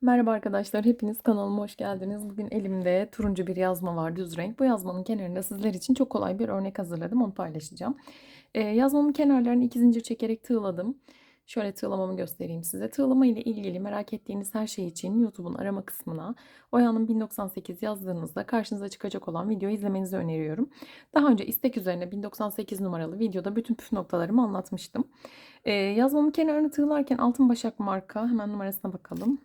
Merhaba arkadaşlar, hepiniz kanalıma hoş geldiniz. Bugün elimde turuncu bir yazma var, düz renk. Bu yazmanın kenarında sizler için çok kolay bir örnek hazırladım, onu paylaşacağım. Ee, yazmamın kenarlarını iki zincir çekerek tığladım. Şöyle tığlamamı göstereyim size. Tığlama ile ilgili merak ettiğiniz her şey için YouTube'un arama kısmına Oya'nın 1098 yazdığınızda karşınıza çıkacak olan videoyu izlemenizi öneriyorum. Daha önce istek üzerine 1098 numaralı videoda bütün püf noktalarımı anlatmıştım. Ee, yazmamın kenarını tığlarken altın başak marka, hemen numarasına bakalım.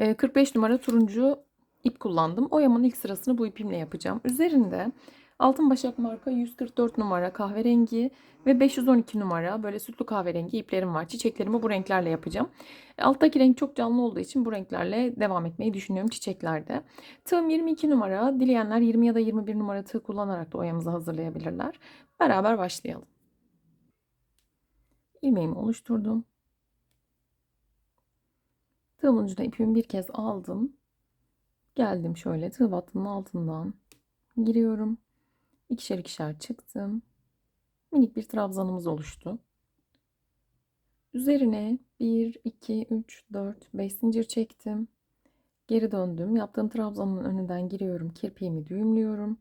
45 numara turuncu ip kullandım. Oyamın ilk sırasını bu ipimle yapacağım. Üzerinde Altın Başak marka 144 numara kahverengi ve 512 numara böyle sütlü kahverengi iplerim var. Çiçeklerimi bu renklerle yapacağım. E, alttaki renk çok canlı olduğu için bu renklerle devam etmeyi düşünüyorum çiçeklerde. Tığım 22 numara. Dileyenler 20 ya da 21 numara tığ kullanarak da oyamızı hazırlayabilirler. Beraber başlayalım. İlmeğimi oluşturdum. Tığımın ucuna ipimi bir kez aldım. Geldim şöyle tığ battının altından giriyorum. İkişer ikişer çıktım. Minik bir trabzanımız oluştu. Üzerine 1, 2, 3, 4, 5 zincir çektim. Geri döndüm. Yaptığım trabzanın önünden giriyorum. Kirpiğimi düğümlüyorum.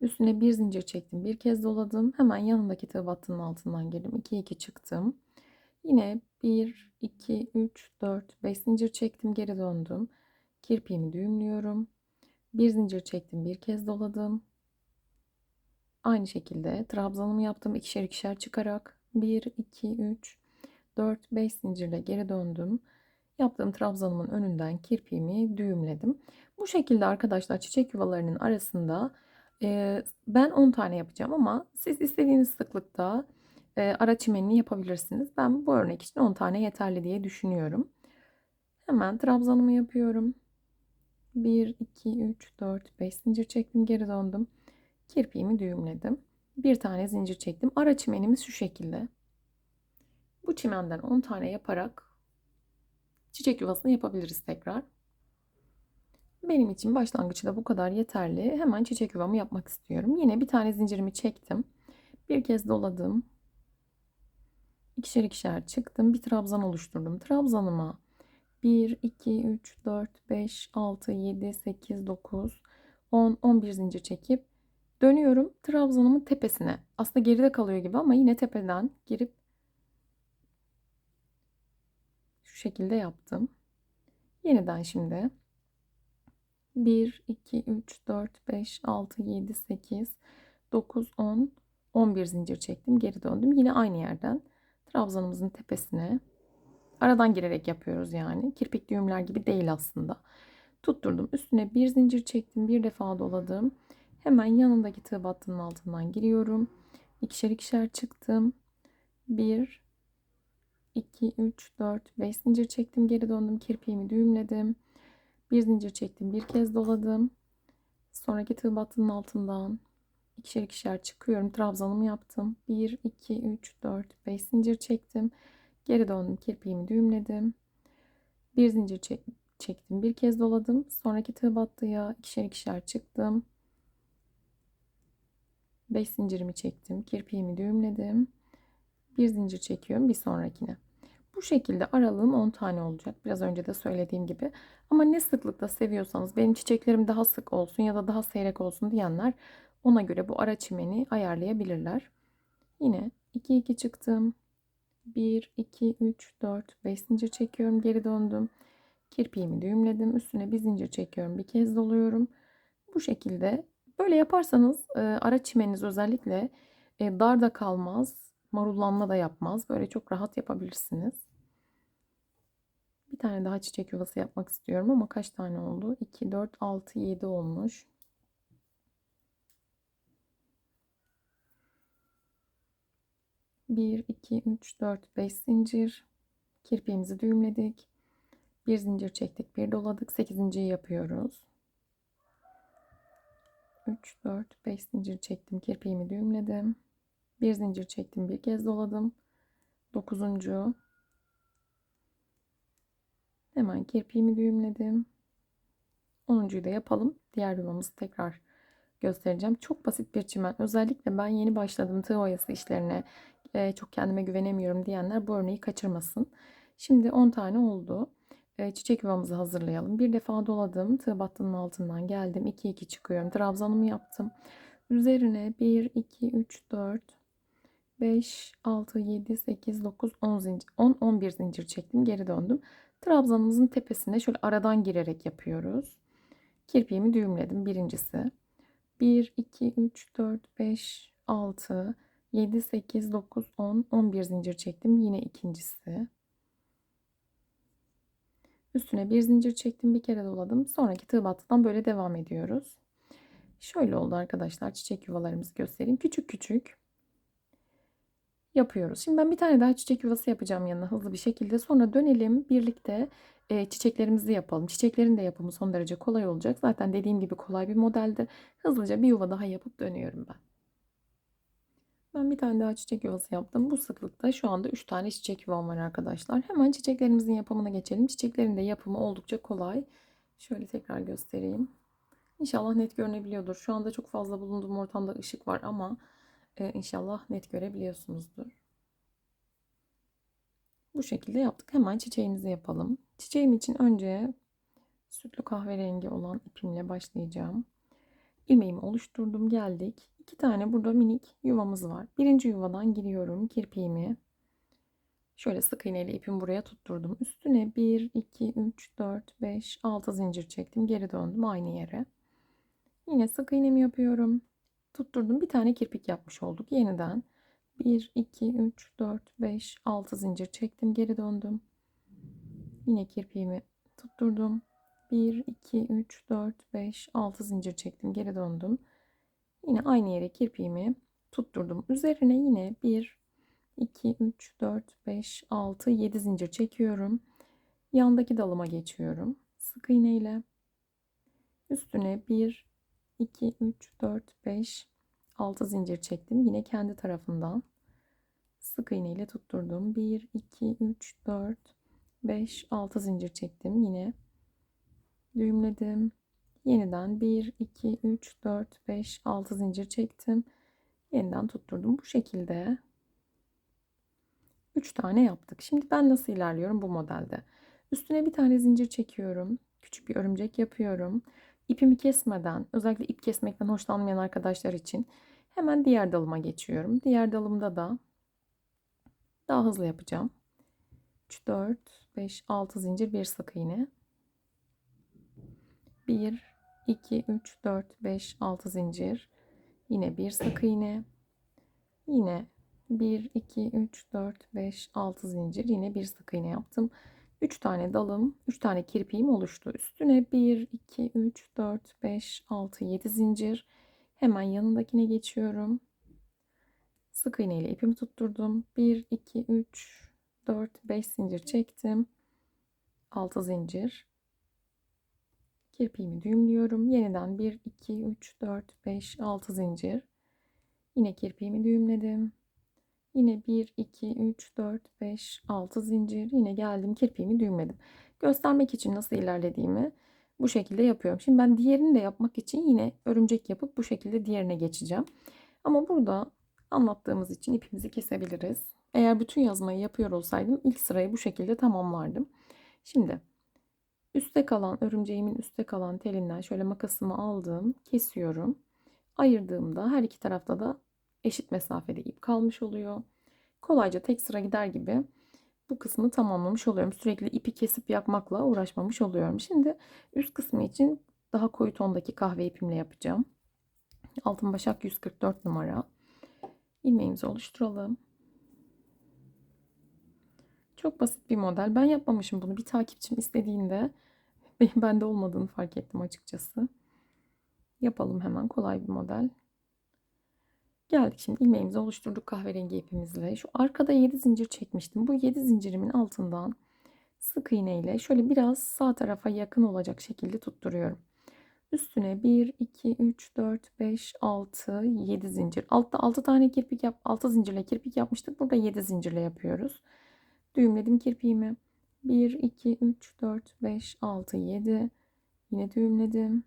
Üstüne bir zincir çektim. Bir kez doladım. Hemen yanındaki tığ battının altından girdim. 2, 2 çıktım. Yine 1, 2, 3, 4, 5 zincir çektim. Geri döndüm. Kirpiğimi düğümlüyorum. Bir zincir çektim. Bir kez doladım. Aynı şekilde trabzanımı yaptım. ikişer ikişer çıkarak 1, 2, 3, 4, 5 zincirle geri döndüm. Yaptığım trabzanımın önünden kirpiğimi düğümledim. Bu şekilde arkadaşlar çiçek yuvalarının arasında ben 10 tane yapacağım ama siz istediğiniz sıklıkta e, ara çimenini yapabilirsiniz. Ben bu örnek için 10 tane yeterli diye düşünüyorum. Hemen trabzanımı yapıyorum. 1, 2, 3, 4, 5 zincir çektim geri döndüm. Kirpiğimi düğümledim. Bir tane zincir çektim. Ara çimenimiz şu şekilde. Bu çimenden 10 tane yaparak çiçek yuvasını yapabiliriz tekrar. Benim için başlangıçta bu kadar yeterli. Hemen çiçek yuvamı yapmak istiyorum. Yine bir tane zincirimi çektim. Bir kez doladım. İkişer ikişer çıktım. Bir trabzan oluşturdum. Trabzanıma 1, 2, 3, 4, 5, 6, 7, 8, 9, 10, 11 zincir çekip dönüyorum trabzanımın tepesine. Aslında geride kalıyor gibi ama yine tepeden girip şu şekilde yaptım. Yeniden şimdi 1, 2, 3, 4, 5, 6, 7, 8, 9, 10, 11 zincir çektim. Geri döndüm. Yine aynı yerden trabzanımızın tepesine aradan girerek yapıyoruz yani. Kirpik düğümler gibi değil aslında. Tutturdum. Üstüne bir zincir çektim. Bir defa doladım. Hemen yanındaki tığ battının altından giriyorum. İkişer ikişer çıktım. 1 2 3 4 5 zincir çektim. Geri döndüm. Kirpiğimi düğümledim. Bir zincir çektim. Bir kez doladım. Sonraki tığ battının altından ikişer ikişer çıkıyorum. Trabzanımı yaptım. 1 2 3 4 5 zincir çektim. Geri döndüm. Kirpiğimi düğümledim. Bir zincir çek çektim. Bir kez doladım. Sonraki tığ battıya ikişer ikişer çıktım. 5 zincirimi çektim. Kirpiğimi düğümledim. Bir zincir çekiyorum bir sonrakine. Bu şekilde aralığım 10 tane olacak. Biraz önce de söylediğim gibi. Ama ne sıklıkta seviyorsanız benim çiçeklerim daha sık olsun ya da daha seyrek olsun diyenler ona göre bu ara çimeni ayarlayabilirler. Yine 2 2 çıktım. 1 2 3 4 5 zincir çekiyorum. Geri döndüm. Kirpiğimi düğümledim. Üstüne bir zincir çekiyorum. Bir kez doluyorum. Bu şekilde Böyle yaparsanız e, ara çimeniniz özellikle e, dar da kalmaz, marullanma da yapmaz. Böyle çok rahat yapabilirsiniz. Bir tane daha çiçek yuvası yapmak istiyorum ama kaç tane oldu? 2, 4, 6, 7 olmuş. Bir, iki, üç, dört, beş zincir. Kirpiğimizi düğümledik. Bir zincir çektik, bir doladık. Sekizinciyi yapıyoruz. 3, 4, 5 zincir çektim. Kirpiğimi düğümledim. Bir zincir çektim. Bir kez doladım. 9. Hemen kirpiğimi düğümledim. 10.yu da yapalım. Diğer yuvamızı tekrar göstereceğim. Çok basit bir çimen. Özellikle ben yeni başladım tığ oyası işlerine. Çok kendime güvenemiyorum diyenler bu örneği kaçırmasın. Şimdi 10 tane oldu. e, çiçek yuvamızı hazırlayalım. Bir defa doladım. Tığ battının altından geldim. 2 2 çıkıyorum. Trabzanımı yaptım. Üzerine 1 2 3 4 5 6 7 8 9 10 zincir 10 11 zincir çektim. Geri döndüm. Trabzanımızın tepesine şöyle aradan girerek yapıyoruz. Kirpiğimi düğümledim birincisi. 1 2 3 4 5 6 7 8 9 10 11 zincir çektim. Yine ikincisi. Üstüne bir zincir çektim. Bir kere doladım. Sonraki tığ battıdan böyle devam ediyoruz. Şöyle oldu arkadaşlar. Çiçek yuvalarımızı göstereyim. Küçük küçük yapıyoruz. Şimdi ben bir tane daha çiçek yuvası yapacağım yanına hızlı bir şekilde. Sonra dönelim birlikte e, çiçeklerimizi yapalım. Çiçeklerin de yapımı son derece kolay olacak. Zaten dediğim gibi kolay bir modelde. Hızlıca bir yuva daha yapıp dönüyorum ben. Ben bir tane daha çiçek yuvası yaptım. Bu sıklıkta şu anda 3 tane çiçek yuvam var arkadaşlar. Hemen çiçeklerimizin yapımına geçelim. Çiçeklerin de yapımı oldukça kolay. Şöyle tekrar göstereyim. İnşallah net görünebiliyordur. Şu anda çok fazla bulunduğum ortamda ışık var ama e, inşallah net görebiliyorsunuzdur. Bu şekilde yaptık. Hemen çiçeğimizi yapalım. Çiçeğim için önce sütlü kahverengi olan ipimle başlayacağım. İlmeğimi oluşturdum. Geldik. İki tane burada minik yuvamız var. Birinci yuvadan giriyorum. Kirpiğimi şöyle sık iğneyle ipimi buraya tutturdum. Üstüne 1, 2, 3, 4, 5, 6 zincir çektim. Geri döndüm aynı yere. Yine sık iğnemi yapıyorum. Tutturdum. Bir tane kirpik yapmış olduk. Yeniden 1, 2, 3, 4, 5, 6 zincir çektim. Geri döndüm. Yine kirpiğimi tutturdum. 1, 2, 3, 4, 5, 6 zincir çektim. Geri döndüm. Yine aynı yere kirpiğimi tutturdum. Üzerine yine 1, 2, 3, 4, 5, 6, 7 zincir çekiyorum. Yandaki dalıma geçiyorum. Sık iğne ile. Üstüne 1, 2, 3, 4, 5, 6 zincir çektim. Yine kendi tarafından sık iğne ile tutturdum. 1, 2, 3, 4, 5, 6 zincir çektim. Yine düğümledim. Yeniden 1, 2, 3, 4, 5, 6 zincir çektim. Yeniden tutturdum. Bu şekilde 3 tane yaptık. Şimdi ben nasıl ilerliyorum bu modelde? Üstüne bir tane zincir çekiyorum. Küçük bir örümcek yapıyorum. İpimi kesmeden, özellikle ip kesmekten hoşlanmayan arkadaşlar için hemen diğer dalıma geçiyorum. Diğer dalımda da daha hızlı yapacağım. 3, 4, 5, 6 zincir bir sık iğne. 1, 2, 3, 4, 5, 6 zincir. Yine bir sık iğne. Yine 1, 2, 3, 4, 5, 6 zincir. Yine bir sık iğne yaptım. 3 tane dalım, 3 tane kirpiğim oluştu. Üstüne 1, 2, 3, 4, 5, 6, 7 zincir. Hemen yanındakine geçiyorum. Sık iğne ile ipimi tutturdum. 1, 2, 3, 4, 5 zincir çektim. 6 zincir. Kirpiğimi düğümlüyorum. Yeniden 1, 2, 3, 4, 5, 6 zincir. Yine kirpiğimi düğümledim. Yine 1, 2, 3, 4, 5, 6 zincir. Yine geldim kirpiğimi düğümledim. Göstermek için nasıl ilerlediğimi bu şekilde yapıyorum. Şimdi ben diğerini de yapmak için yine örümcek yapıp bu şekilde diğerine geçeceğim. Ama burada anlattığımız için ipimizi kesebiliriz. Eğer bütün yazmayı yapıyor olsaydım ilk sırayı bu şekilde tamamlardım. Şimdi üstte kalan örümceğimin üstte kalan telinden şöyle makasımı aldım, kesiyorum. Ayırdığımda her iki tarafta da eşit mesafede ip kalmış oluyor. Kolayca tek sıra gider gibi bu kısmı tamamlamış oluyorum. Sürekli ipi kesip yakmakla uğraşmamış oluyorum. Şimdi üst kısmı için daha koyu tondaki kahve ipimle yapacağım. Altın başak 144 numara. İlmeğimizi oluşturalım. Çok basit bir model. Ben yapmamışım bunu. Bir takipçim istediğinde bende olmadığını fark ettim açıkçası. Yapalım hemen kolay bir model. Geldik şimdi ilmeğimizi oluşturduk kahverengi ipimizle. Şu arkada 7 zincir çekmiştim. Bu 7 zincirimin altından sık iğne ile şöyle biraz sağ tarafa yakın olacak şekilde tutturuyorum. Üstüne 1, 2, 3, 4, 5, 6, 7 zincir. Altta 6 tane kirpik yap, 6 zincirle kirpik yapmıştık. Burada 7 zincirle yapıyoruz. Düğümledim kirpiğimi. 1, 2, 3, 4, 5, 6, 7. Yine düğümledim.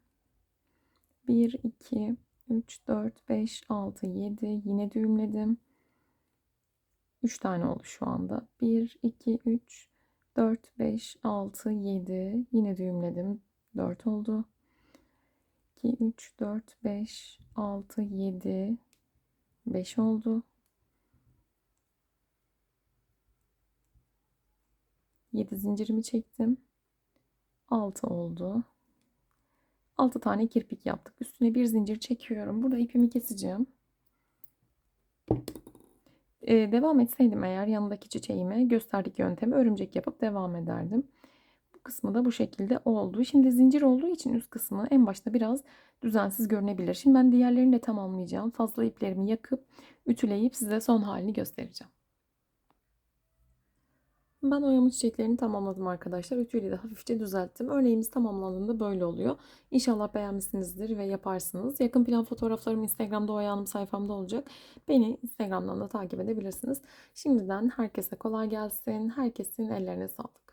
1, 2, 3, 4, 5, 6, 7. Yine düğümledim. 3 tane oldu şu anda. 1, 2, 3, 4, 5, 6, 7. Yine düğümledim. 4 oldu. 2, 3, 4, 5, 6, 7. 5 oldu. 7 zincirimi çektim. 6 oldu. 6 tane kirpik yaptık. Üstüne bir zincir çekiyorum. Burada ipimi keseceğim. Ee, devam etseydim eğer yanındaki çiçeğime gösterdik yöntemi örümcek yapıp devam ederdim. Bu kısmı da bu şekilde oldu. Şimdi zincir olduğu için üst kısmı en başta biraz düzensiz görünebilir. Şimdi ben diğerlerini de tamamlayacağım. Fazla iplerimi yakıp ütüleyip size son halini göstereceğim. Ben oyama çiçeklerini tamamladım arkadaşlar. Ütüyle de hafifçe düzelttim. Örneğimiz tamamlandığında böyle oluyor. İnşallah beğenmişsinizdir ve yaparsınız. Yakın plan fotoğraflarım Instagram'da Oya Hanım sayfamda olacak. Beni Instagram'dan da takip edebilirsiniz. Şimdiden herkese kolay gelsin. Herkesin ellerine sağlık.